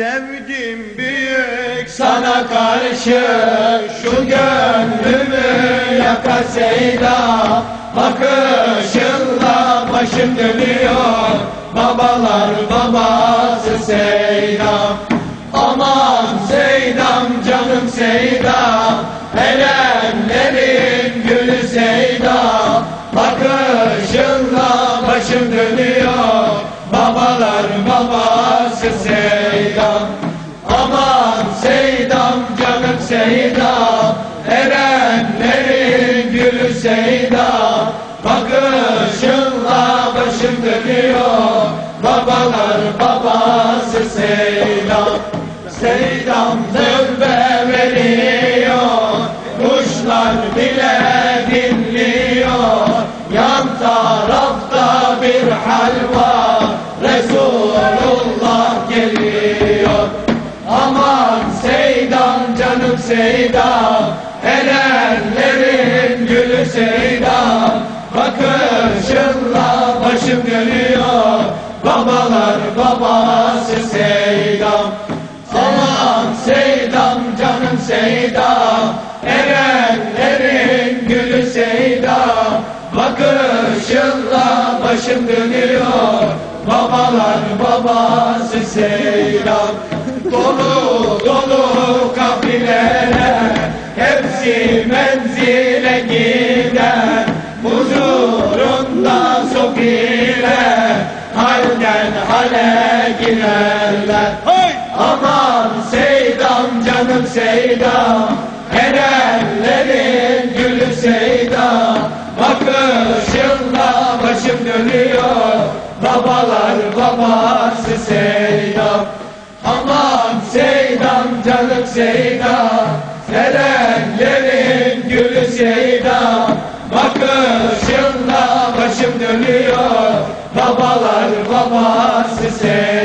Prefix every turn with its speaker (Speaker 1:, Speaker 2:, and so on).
Speaker 1: Sevdim büyük
Speaker 2: Sana karşı şu gönlümü yakar Seyda. Bakışınla başım dönüyor Babalar babası Seydam Aman Seydam canım Seydam Erenlerin gülü Seydam Bakışınla başım dönüyor Babalar babası Seydam Erenlerin gülü Seydam Bakışınla başım dönüyor. Babalar babası Seydam Seydam tövbe veriyor. Kuşlar bile dinliyor. Yan tarafta bir hal var Resulullah geliyor. Aman Seydam canım Seydam Erenlerin gülü Seydam Bakışınla başım dönüyor. Babalar babası Seydam. Aman Seydam canım Seydam Erenlerin gülü Seydam Bakışınla başım dönüyor. Babalar babası Seydam. Dolu Hepsi menzile gider Huzurunda sofiler Halden hale girerler.
Speaker 1: Hay!
Speaker 2: Aman Seydam canım Seydam Erenlerin gülü Seydam. Bakışınla başım dönüyor Babalar babası Seydam. Aman Seydam canım Seydam Erenlerin gülü Seydam Bakışınla başım dönüyor. Babalar babası Seydam